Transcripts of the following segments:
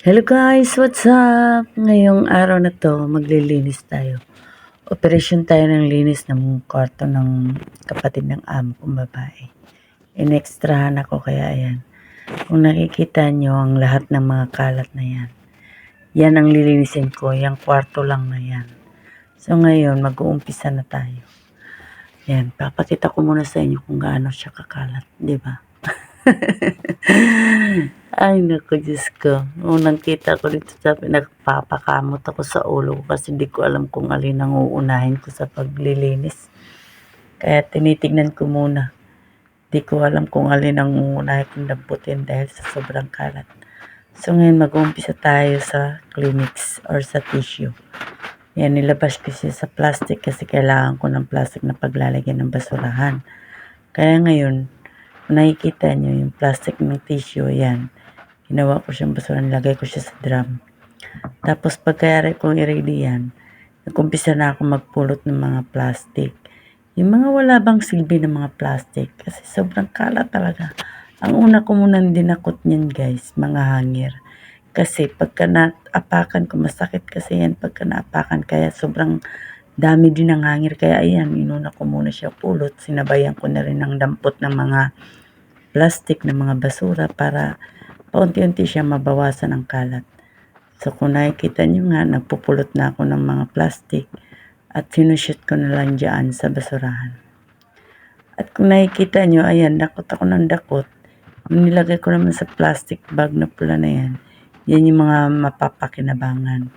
Hello guys, what's up? Ngayong araw na to, maglilinis tayo. Operation tayo ng linis ng kwarto ng kapatid ng amo kong babae. Inextrahan ako kaya ayan. Kung nakikita nyo ang lahat ng mga kalat na yan. Yan ang lilinisin ko, yung kwarto lang na yan. So ngayon, mag-uumpisa na tayo. Yan, papakita ko muna sa inyo kung gaano siya kakalat, di ba? Ay, naku, Diyos ko. Unang kita ko dito sa pinagpapakamot ako sa ulo ko kasi di ko alam kung alin ang uunahin ko sa paglilinis. Kaya tinitignan ko muna. Di ko alam kung alin ang uunahin kong damputin dahil sa sobrang kalat. So ngayon mag-uumpisa tayo sa clinics or sa tissue. Yan, nilabas ko siya sa plastic kasi kailangan ko ng plastic na paglalagyan ng basurahan. Kaya ngayon, nakikita nyo yung plastic ng tissue, yan. Ginawa ko siyang basura, nilagay ko siya sa drum. Tapos pagkayari kong i-ready yan, nagkumpisa na ako magpulot ng mga plastic. Yung mga wala bang silbi ng mga plastic, kasi sobrang kalat talaga. Ang una ko munang dinakot niyan guys, mga hangir. Kasi pagka naapakan ko, masakit kasi yan pagka naapakan, kaya sobrang dami din ng hangir. Kaya ayan, inuna ko muna siya pulot. Sinabayan ko na rin ng dampot ng mga plastic ng mga basura para paunti-unti siya mabawasan ang kalat. So kung nakikita nyo nga, nagpupulot na ako ng mga plastic at sinushoot ko na lang dyan sa basurahan. At kung nakikita nyo, ayan, dakot ako ng dakot. Nilagay ko naman sa plastic bag na pula na yan, yan yung mga mapapakinabangan.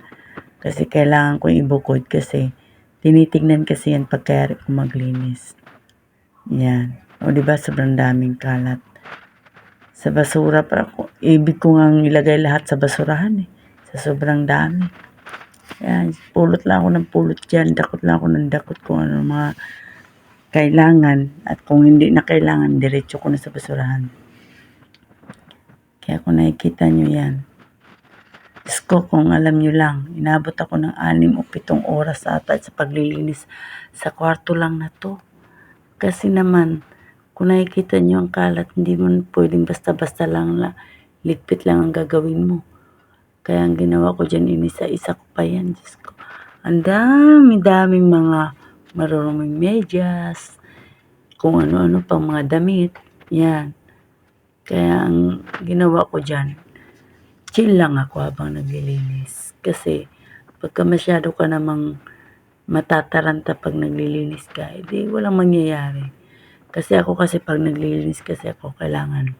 Kasi kailangan ko ibukod kasi tinitignan kasi yan pagkayari ko maglinis. Yan. O di ba sobrang daming kalat. Sa basura pa ako. Ibig ko nga ilagay lahat sa basurahan eh. Sa sobrang dami. Yan. Pulot lang ako ng pulot dyan. Dakot lang ako ng dakot kung ano mga kailangan. At kung hindi na kailangan, diretso ko na sa basurahan. Kaya kung nakikita nyo yan. Diyos ko, kung alam nyo lang, inabot ako ng anim o pitong oras ata sa paglilinis sa kwarto lang na to. Kasi naman, kung nakikita nyo ang kalat, hindi mo pwedeng basta-basta lang la, ligpit lang ang gagawin mo. Kaya ang ginawa ko dyan, inisa-isa ko pa yan, Diyos ko. Ang dami-daming mga maruruming medyas, kung ano-ano pang mga damit, yan. Kaya ang ginawa ko dyan, chill lang ako habang naglilinis. Kasi pagka masyado ka namang matataranta pag naglilinis ka, edi walang mangyayari. Kasi ako kasi pag naglilinis kasi ako, kailangan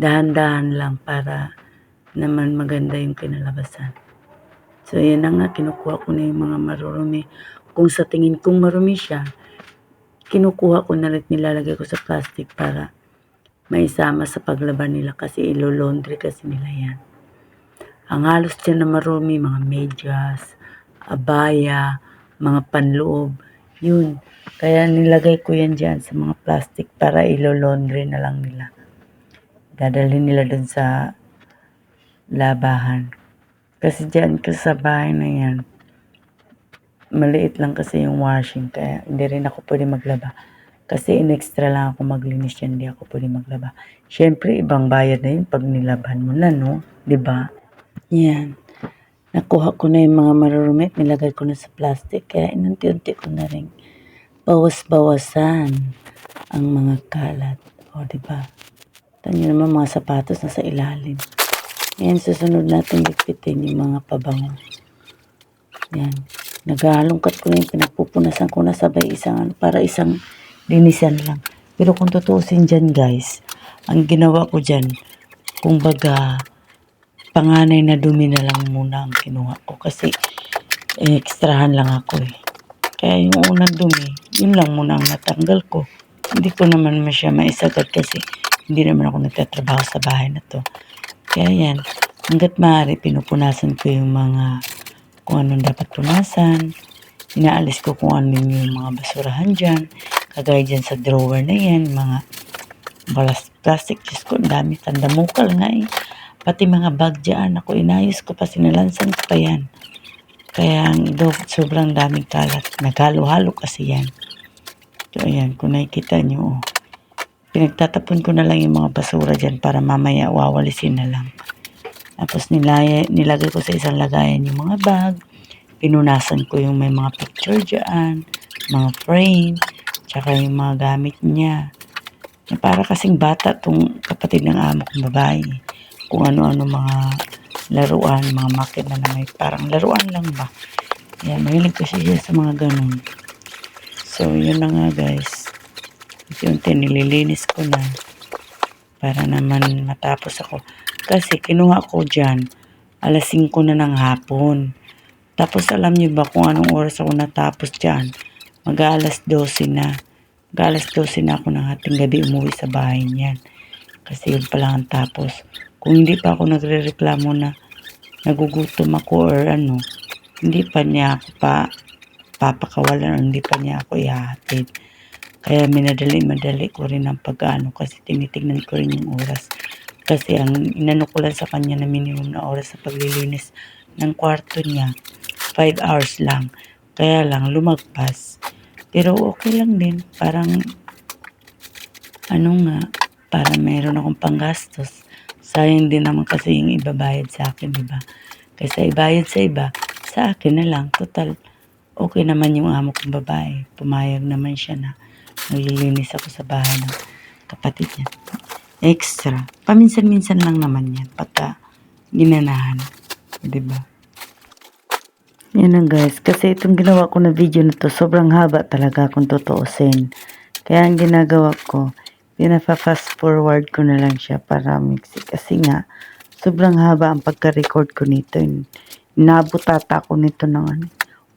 dahan-dahan lang para naman maganda yung kinalabasan. So, yan na nga, kinukuha ko na yung mga marurumi. Kung sa tingin kong marumi siya, kinukuha ko na rin nilalagay ko sa plastic para maisama sa paglaban nila kasi ilo-laundry kasi nila yan. Ang halos dyan na marumi, mga medyas, abaya, mga panloob, yun. Kaya nilagay ko yan dyan sa mga plastic para ilo-laundry na lang nila. Dadalhin nila dun sa labahan. Kasi dyan kasi sa bahay na yan, maliit lang kasi yung washing kaya hindi rin ako pwede maglaba. Kasi in-extra lang ako maglinis yan, hindi ako pwede maglaba. Siyempre, ibang bayad na yun pag nilaban mo na, no? ba? Yan. Nakuha ko na yung mga marurumi at nilagay ko na sa plastic. Kaya inunti-unti ko na rin bawas-bawasan ang mga kalat. O, di ba? Tanyo naman mga sapatos na sa ilalim. Yan, susunod natin ligpitin yung mga pabango. Yan. Naghalongkat ko na yung pinagpupunasan ko na sabay isang, ano, para isang linisan lang. Pero kung tutuusin dyan guys, ang ginawa ko dyan, kumbaga, panganay na dumi na lang muna ang kinuha ko kasi eh, ekstrahan lang ako eh. Kaya yung unang dumi, yun lang muna ang natanggal ko. Hindi ko naman masya maisagad kasi hindi naman ako nagtatrabaho sa bahay na to. Kaya yan, hanggat maaari pinupunasan ko yung mga kung anong dapat punasan. Inaalis ko kung ano yung mga basurahan dyan. Kagaya dyan sa drawer na yan, mga balas plastic. Diyos ko, ang dami. Tandamukal nga eh. Pati mga bag dyan, ako inayos ko pa, sinalansan ko pa yan. Kaya ang do, sobrang daming kalat. Naghalo-halo kasi yan. So ayan, kung nakikita nyo, oh. pinagtatapon ko na lang yung mga basura dyan para mamaya wawalisin na lang. Tapos nilaya, nilagay ko sa isang lagayan yung mga bag. Pinunasan ko yung may mga picture dyan, mga frame, tsaka yung mga gamit niya. Para kasing bata tong kapatid ng amo kong babae. Kung ano-ano mga laruan, mga makina na may parang laruan lang ba. Yan, mahilig kasi siya sa mga ganun. So, yun na nga guys. Yung nililinis ko na para naman matapos ako. Kasi kinuha ko dyan, alas 5 na ng hapon. Tapos alam niyo ba kung anong oras ako natapos dyan? Mag alas 12 na. Mag alas 12 na ako ng hating gabi umuwi sa bahay niyan. Kasi yun pa lang ang tapos. Kung hindi pa ako nagre-reklamo na nagugutom ako or ano, hindi pa niya ako pa papakawalan o hindi pa niya ako ihahatid. Kaya minadali-madali ko rin ang pag-ano kasi tinitignan ko rin yung oras. Kasi ang inano ko lang sa kanya na minimum na oras sa paglilinis ng kwarto niya, 5 hours lang. Kaya lang lumagpas. Pero okay lang din. Parang ano nga, para meron akong panggastos. Sayang din naman kasi yung ibabayad sa akin, di ba? Kasi ibayad sa iba, sa akin na lang. Total, okay naman yung amo kong babae. Pumayag naman siya na naglilinis ako sa bahay ng kapatid niya. Extra. Paminsan-minsan lang naman yan pagka ginanahan. Di ba? Yan lang guys. Kasi itong ginawa ko na video na to, sobrang haba talaga kung tutuusin. Kaya ang ginagawa ko, pinapa-fast forward ko na lang siya para mix. Kasi nga, sobrang haba ang pagka-record ko nito. Inabot ata ako nito ng ano,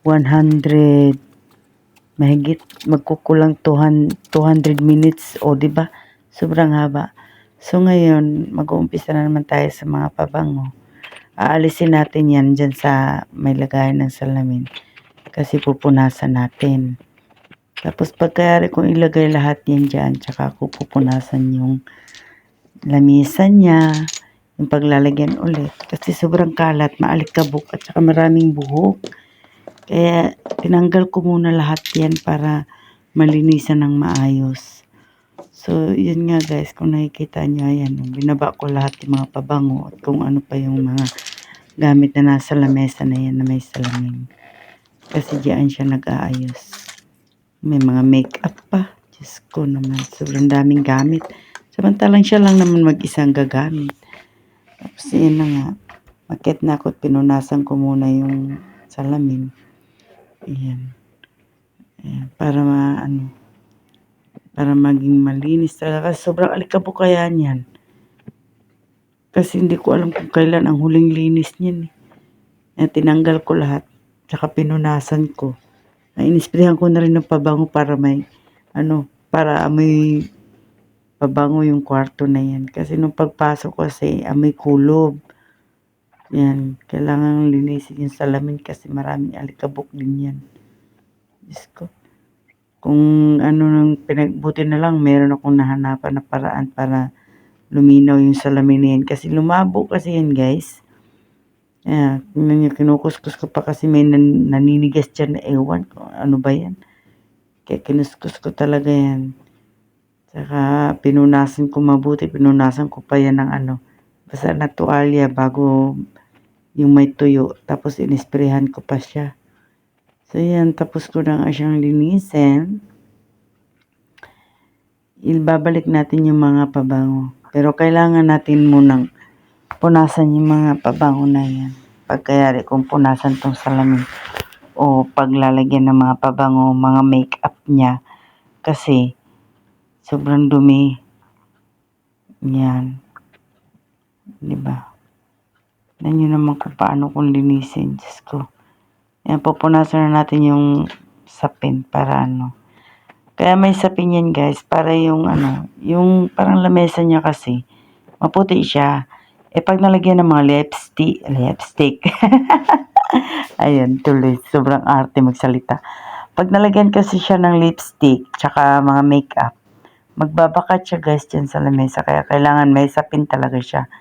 100 mahigit magkukulang 200, 200 minutes. O ba? Sobrang haba. So ngayon mag-uumpisa na naman tayo sa mga pabango. Aalisin natin yan dyan sa may lagayan ng salamin. Kasi pupunasan natin tapos pagkayari kong ilagay lahat yan dyan tsaka ko pupunasan yung lamisan niya yung paglalagyan ulit kasi sobrang kalat maalikabok at saka maraming buhok kaya tinanggal ko muna lahat yan para malinisan ng maayos. So, yun nga guys, kung nakikita nyo, ayan, binaba ko lahat yung mga pabango at kung ano pa yung mga gamit na nasa lamesa na yan na may salamin. Kasi diyan siya nag-aayos. May mga make-up pa. Diyos ko naman, sobrang daming gamit. Samantalang siya lang naman mag-isang gagamit. Tapos yun na nga, makit na ako at pinunasan ko muna yung salamin. Ayan. Ayan. Para ma, ano, para maging malinis talaga. Kasi sobrang alikabok kaya niyan. Kasi hindi ko alam kung kailan ang huling linis niyan. Eh. Tinanggal ko lahat. Tsaka pinunasan ko. Inisprehan ko na rin ng pabango para may, ano, para amoy pabango yung kwarto na yan. Kasi nung pagpasok ko kasi amoy kulob. Yan, kailangan linisin yung salamin kasi maraming alikabok din yan. Diyos ko. Kung ano nang pinagbuti na lang, meron akong nahanapan na paraan para luminaw yung salamin na yan. Kasi lumabo kasi yan, guys. Yeah, tingnan kinukuskus ko pa kasi may nan- naninigas dyan na ewan ko. Ano ba yan? Kaya kinuskus ko talaga yan. Saka pinunasan ko mabuti, pinunasan ko pa yan ng ano. Basta na tuwalya bago yung may tuyo. Tapos inisprehan ko pa siya. So yan, tapos ko na nga siyang linisin. Ibabalik natin yung mga pabango. Pero kailangan natin munang punasan yung mga pabango na yan. Pagkayari kung punasan tong salamin o paglalagyan ng mga pabango, mga make-up niya. Kasi sobrang dumi. Yan. Di ba? Tignan nyo naman kung paano kung linisin. Diyos ko. Yan, pupunasan na natin yung sapin para ano. Kaya may sapin yan guys, para yung ano, yung parang lamesa niya kasi, maputi siya. Eh pag nalagyan ng mga lipstick, lipstick, ayun, tuloy, sobrang arte magsalita. Pag nalagyan kasi siya ng lipstick, tsaka mga makeup, magbabakat siya guys dyan sa lamesa. Kaya kailangan may sapin talaga siya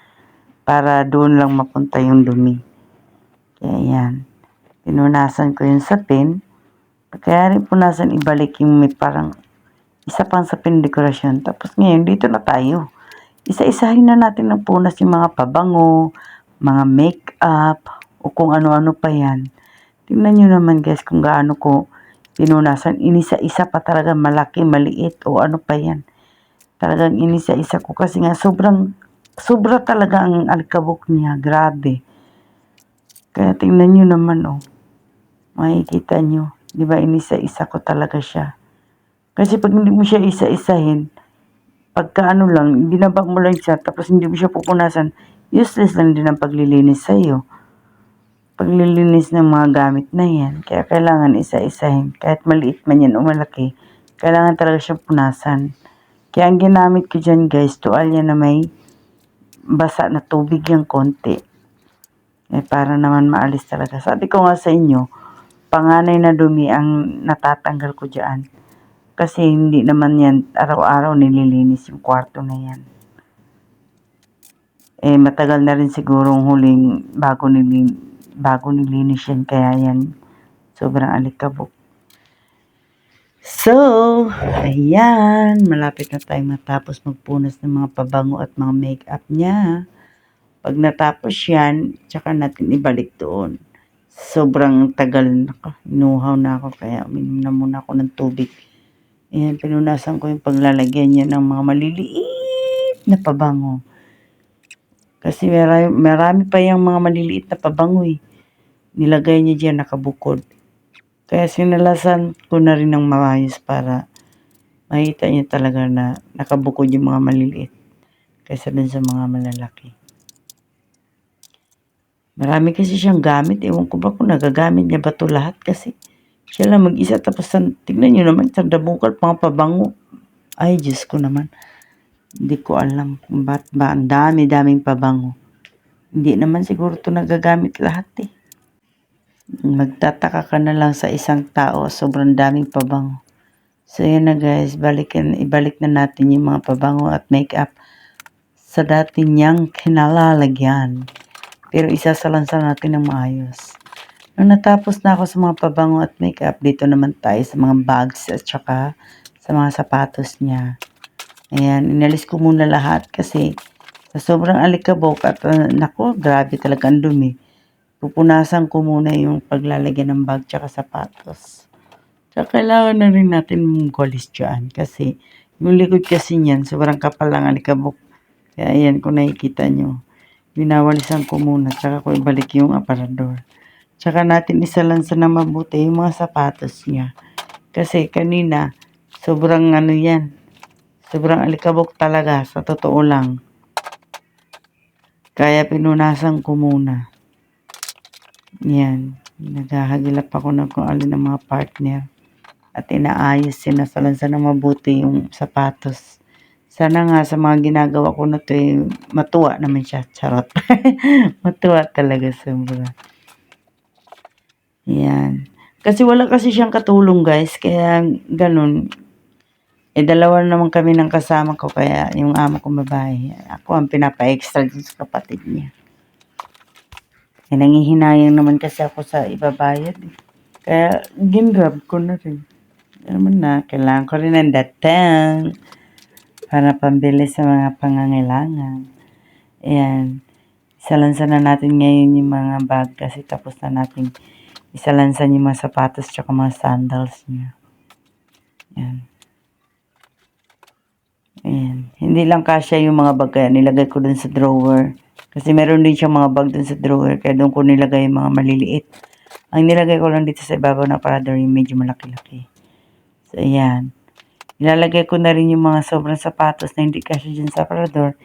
para doon lang mapunta yung dumi. Kaya yan. Pinunasan ko yung sapin. Kaya rin punasan ibalik yung may parang isa pang sapin dekorasyon. Tapos ngayon, dito na tayo. Isa-isahin na natin ng punas yung mga pabango, mga make-up, o kung ano-ano pa yan. Tingnan nyo naman guys kung gaano ko pinunasan. Inisa-isa pa talaga malaki, maliit, o ano pa yan. Talagang inisa-isa ko kasi nga sobrang, sobra talaga ang alikabok niya. Grabe. Kaya tingnan nyo naman oh. Makikita nyo. Di ba inisa-isa ko talaga siya. Kasi pag hindi mo siya isa-isahin, pagka ano lang, binaba mo lang siya, tapos hindi mo siya pupunasan, useless lang din ang paglilinis sa'yo. Paglilinis ng mga gamit na yan. Kaya kailangan isa-isahin. Kahit maliit man yan o malaki, kailangan talaga siyang punasan. Kaya ang ginamit ko dyan guys, tuwalya na may basa na tubig yung konti. Eh, para naman maalis talaga. Sabi ko nga sa inyo, panganay na dumi ang natatanggal ko dyan. Kasi hindi naman yan araw-araw nililinis yung kwarto na yan. Eh, matagal na rin sigurong huling bago, nilin, bago nilinis yan. Kaya yan, sobrang alikabok. So, ayan, malapit na tayo matapos magpunas ng mga pabango at mga makeup niya. Pag natapos yan, tsaka natin ibalik doon. Sobrang tagal na ko. Inuhaw na ako kaya uminom na muna ako ng tubig. Ayan, pinunasan ko yung paglalagyan niya ng mga maliliit na pabango. Kasi marami, marami pa yung mga maliliit na pabango eh. Nilagay niya dyan nakabukod. Kaya sinalasan ko na rin ng maayos para makita niya talaga na nakabukod yung mga maliliit kaysa dun sa mga malalaki. Marami kasi siyang gamit. Ewan ko ba kung nagagamit niya ba to lahat kasi siya lang mag-isa tapos tignan niyo naman sa dabukal mga pabango. Ay, Diyos ko naman. Hindi ko alam kung ba't ba ang dami-daming pabango. Hindi naman siguro to nagagamit lahat eh. Magtataka ka na lang sa isang tao, sobrang daming pabango. So yan na guys, balikan, ibalik na natin yung mga pabango at makeup sa dati niyang kinalalagyan. Pero isasalansan natin ng maayos. Nung natapos na ako sa mga pabango at makeup, dito naman tayo sa mga bags at saka sa mga sapatos niya. Ayan, inalis ko muna lahat kasi sa sobrang alikabok at uh, nako, grabe talaga ang dumi. Pupunasan ko muna yung paglalagyan ng bag tsaka sapatos. Tsaka kailangan na rin natin munggolis dyan kasi yung likod kasi niyan, sobrang kapal lang alikabok. Kaya ayan, kung nakikita nyo, binawalisan ko muna tsaka ko ibalik yung aparador. Tsaka natin isalansan na mabuti yung mga sapatos niya. Kasi kanina, sobrang ano yan, sobrang alikabok talaga, sa totoo lang. Kaya pinunasan ko muna. Yan. Naghahagilap ako ng kung alin ang mga partner. At inaayos, sinasalansan na mabuti yung sapatos. Sana nga sa mga ginagawa ko na to, eh, matuwa naman siya. Charot. matuwa talaga sobra. Yan. Kasi wala kasi siyang katulong guys. Kaya ganun. Eh dalawa naman kami ng kasama ko. Kaya yung amo kong babae. Ako ang pinapa-extra dun sa kapatid niya. Eh, nangihinayang naman kasi ako sa ibabayad. Eh. Kaya, ginrab ko na rin. Naman na, kailangan ko rin ng datang para pambili sa mga pangangailangan. Ayan. Isalansan na natin ngayon yung mga bag kasi tapos na natin isalansan yung mga sapatos tsaka mga sandals niya. Ayan. Ayan. Hindi lang kasya yung mga bag kaya nilagay ko dun sa drawer. Kasi meron din siya mga bag dun sa drawer, kaya doon ko nilagay yung mga maliliit. Ang nilagay ko lang dito sa ibabaw na parador yung medyo malaki-laki. So, ayan. Ilalagay ko na rin yung mga sobrang sapatos na hindi kasi dyan sa parador.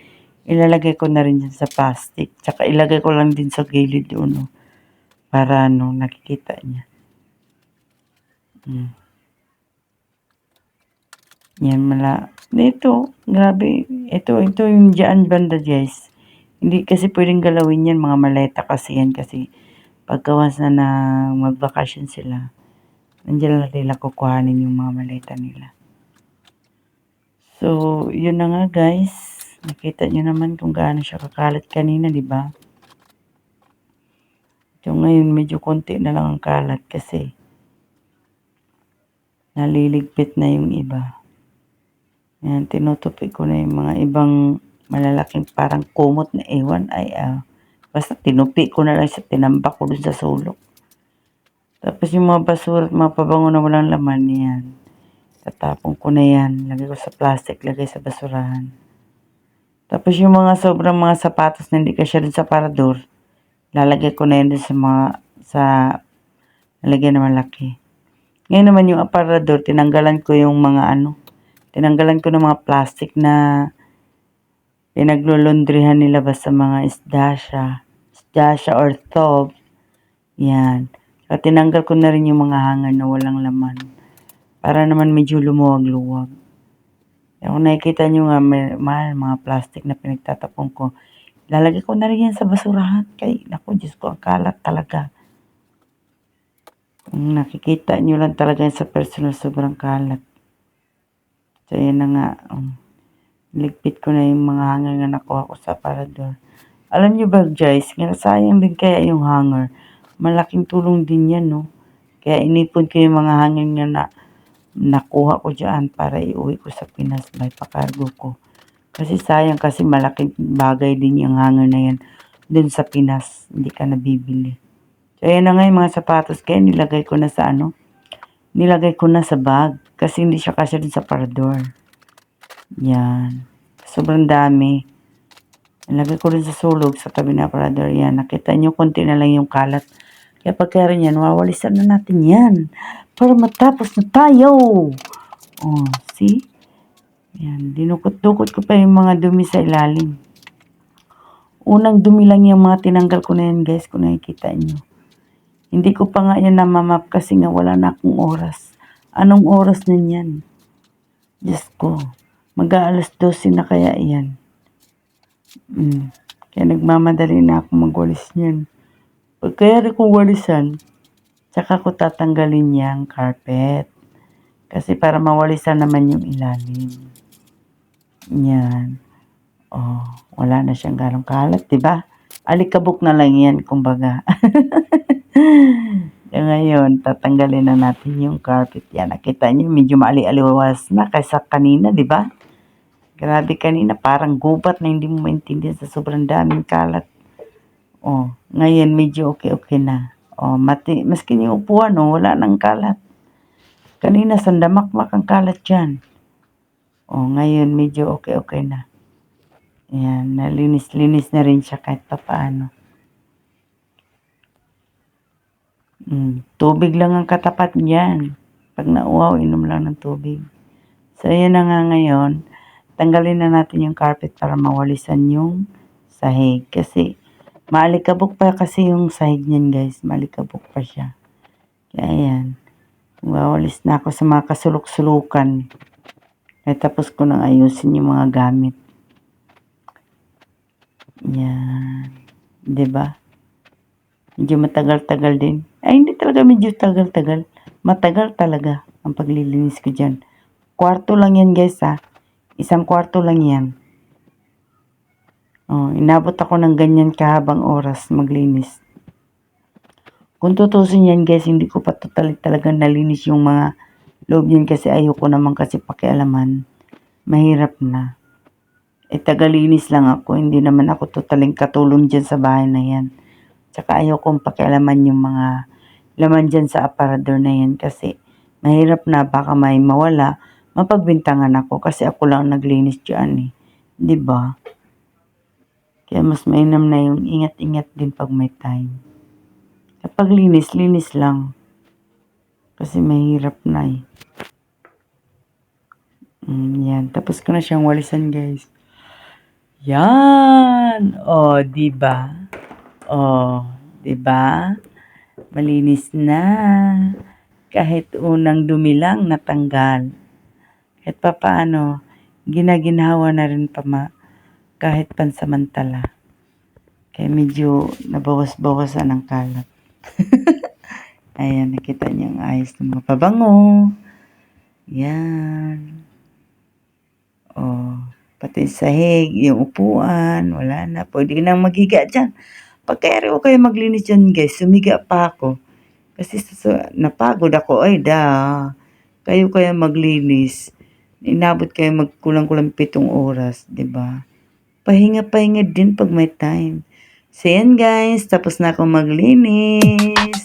Ilalagay ko na rin dyan sa plastic. Tsaka ilagay ko lang din sa gilid doon. No? Para ano, nakikita niya. Hmm. Yan, mala. Ito, grabe. Ito, ito yung dyan banda, guys. Hindi kasi pwedeng galawin yan, mga maleta kasi yan kasi pagkawas na na magbakasyon sila, nandiyan lang nila kukuhanin yung mga maleta nila. So, yun na nga guys. Nakita nyo naman kung gaano siya kakalat kanina, di ba? So, ngayon medyo konti na lang ang kalat kasi naliligpit na yung iba. Yan, tinutupi ko na yung mga ibang malalaking parang kumot na ewan ay uh, Basta tinupi ko na lang siya, tinambak ko dun sa sulok. Tapos yung mga basura at mga pabango na walang laman, yan. Tatapon ko na yan. Lagay ko sa plastic, lagay sa basurahan. Tapos yung mga sobrang mga sapatos na hindi kasya dun sa parador, lalagay ko na yan dun sa mga, sa, lalagyan na malaki. Ngayon naman yung aparador, tinanggalan ko yung mga ano, tinanggalan ko ng mga plastic na pinaglulundrihan nila ba sa mga isdasya, isdasya or thob. Yan. At tinanggal ko na rin yung mga hanger na walang laman. Para naman medyo lumuwag-luwag. Kung nakikita nyo nga, may, mahal mga plastic na pinagtatapon ko. Lalagay ko na rin yan sa basurahan. Kay, naku, Diyos ko, ang kalat talaga. Kung nakikita nyo lang talaga yan sa personal, sobrang kalat. So, yan na nga. Um, ligpit ko na yung mga hanger na nakuha ko sa aparador. Alam nyo ba, guys, sayang din kaya yung hanger. Malaking tulong din yan, no? Kaya inipon ko yung mga hanger nga na nakuha ko dyan para iuwi ko sa Pinas by pakargo ko. Kasi sayang kasi malaking bagay din yung hanger na yan dun sa Pinas. Hindi ka nabibili. So, ayan na nga yung mga sapatos. Kaya nilagay ko na sa ano? Nilagay ko na sa bag. Kasi hindi siya kasya dun sa parador. Yan. Sobrang dami. Nilagay ko rin sa sulog sa tabi na parador. Yan. Nakita nyo, konti na lang yung kalat. Kaya pagka rin yan, wawalisan na natin yan. Para matapos na tayo. Oh, see? Yan. Dinukot-dukot ko pa yung mga dumi sa ilalim. Unang dumi lang yung mga tinanggal ko na yan, guys, kung nakikita nyo. Hindi ko pa nga yan namamap kasi nga wala na akong oras. Anong oras na yan? Diyos ko. Mag-aalas 12 na kaya yan. Mm. Kaya nagmamadali na ako magwalis niyan. Pag kaya kong walisan, tsaka ko tatanggalin yung carpet. Kasi para mawalisan naman yung ilalim. Yan. Oh, wala na siyang galong kalat, di ba? Alikabok na lang yan, kumbaga. Ngayon, tatanggalin na natin yung carpet. Yan, nakita niyo, medyo maali-aliwas na kaysa kanina, di ba? Grabe kanina, parang gubat na hindi mo maintindihan sa sobrang daming kalat. Oh, ngayon medyo okay-okay na. Oh, mati, maski yung upuan, oh, wala nang kalat. Kanina, sandamakmak ang kalat dyan. Oh, ngayon medyo okay-okay na. Ayan, nalinis-linis na rin siya kahit papaano. Mm, tubig lang ang katapat niyan. Pag nauwaw, inom lang ng tubig. So, ayan na nga ngayon. Tanggalin na natin yung carpet para mawalisan yung sahig. Kasi, maalikabok pa kasi yung sahig niyan, guys. Maalikabok pa siya. Kaya, ayan. Wawalis na ako sa mga kasulok-sulukan. Kaya tapos ko nang ayusin yung mga gamit. Yan. ba? Medyo matagal-tagal din. Ay, hindi talaga medyo tagal-tagal. Matagal talaga ang paglilinis ko dyan. Kwarto lang yan, guys, ha. Isang kwarto lang yan. Oh, inabot ako ng ganyan kahabang oras maglinis. Kung tutusin yan, guys, hindi ko pa totally talaga nalinis yung mga loob yan kasi ayoko naman kasi pakialaman. Mahirap na. Eh, tagalinis lang ako. Hindi naman ako totaling katulong dyan sa bahay na yan. Tsaka ayaw kong pakialaman yung mga laman dyan sa aparador na yan kasi mahirap na baka may mawala, mapagbintangan ako kasi ako lang naglinis dyan eh. ba? Kaya mas mainam na yung ingat-ingat din pag may time. Kapag linis, linis lang. Kasi mahirap na eh. Mm, yan. Tapos ko na siyang walisan, guys. Yan! O, oh, di ba? O, oh, di ba? Malinis na. Kahit unang dumi lang natanggal. Kahit pa paano, ginaginhawa na rin pa ma, kahit pansamantala. Kaya medyo nabawas-bawasan ang kalat. Ayan, nakita niyo ang ayos ng mga pabango. Yan. Oh, pati sahig, yung upuan, wala na. Pwede nang magiga dyan. Pag kaya ko kayo maglinis dyan, guys, sumiga pa ako. Kasi sa, napagod ako, ay da. Kayo kaya maglinis. Inabot kayo magkulang-kulang pitong oras, ba? Pahinga-pahinga din pag may time. So yan guys, tapos na akong maglinis.